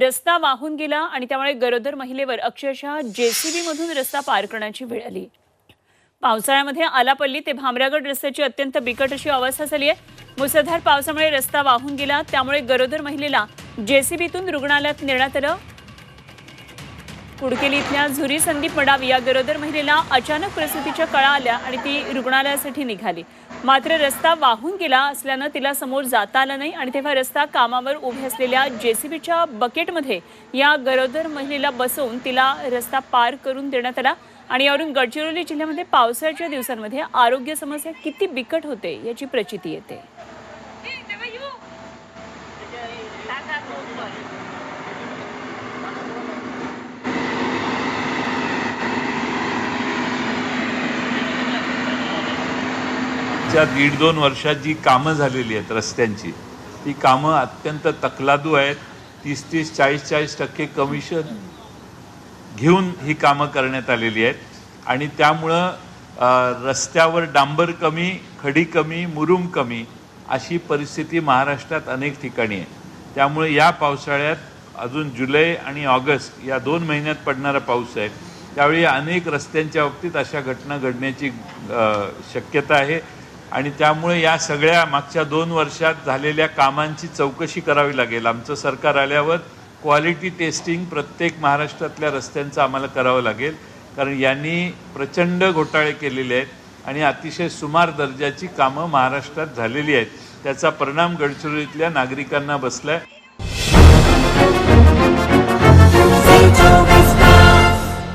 रस्ता वाहून गेला आणि त्यामुळे गरोदर महिलेवर अक्षरशः जेसीबी मधून रस्ता पार करण्याची वेळ आली. पावसाळ्यामध्ये आलापल्ली ते भामरागड रस्त्याची अत्यंत बिकट अशी अवस्था झाली आहे. मुसळधार पावसामुळे रस्ता वाहून गेला त्यामुळे गरोदर महिलेला जेसीबीतून रुग्णालयात नेण्यात आलं. कुडकेली इथल्या झुरी संदीप मडाव या गरोदर महिलेला अचानक प्रसूतीच्या कळा आल्या आणि ती रुग्णालयासाठी निघाली. मात्र रस्ता वाहून गेला असल्यानं तिला समोर जाता आलं नाही आणि तेव्हा रस्ता कामावर उभे असलेल्या जेसीबीच्या बकेटमध्ये या गरोदर महिलेला बसवून तिला रस्ता पार करून देण्यात आला आणि यावरून गडचिरोली जिल्ह्यामध्ये पावसाळ्याच्या दिवसांमध्ये आरोग्य समस्या किती बिकट होते याची प्रचिती येते. मागच्या दीड दोन वर्षात जी कामं झालेली आहेत रस्त्यांची ती कामं अत्यंत तकलादू आहेत. तीस तीस चाळीस चाळीस टक्के कमिशन घेऊन ही कामं करण्यात आलेली आहेत. आणि त्यामुळं रस्त्यावर डांबर कमी खडी कमी मुरुम कमी अशी परिस्थिती महाराष्ट्रात अनेक ठिकाणी आहे. त्यामुळे या पावसाळ्यात अजून जुलै आणि ऑगस्ट या दोन महिन्यात पडणारा पाऊस आहे. त्यावेळी अनेक रस्त्यांच्या बाबतीत अशा घटना घडण्याची शक्यता आहे. आणि त्यामुळे या सगळ्या मागच्या दोन वर्षात झालेल्या कामांची चौकशी करावी लागेल. आमचं सरकार आल्यावर क्वालिटी टेस्टिंग प्रत्येक महाराष्ट्रातल्या रस्त्यांचं आम्हाला करावं लागेल. कारण यांनी प्रचंड घोटाळे केलेले आहेत आणि अतिशय सुमार दर्जाची कामं महाराष्ट्रात झालेली आहेत. त्याचा परिणाम गडचिरोलीतल्या नागरिकांना बसलाय.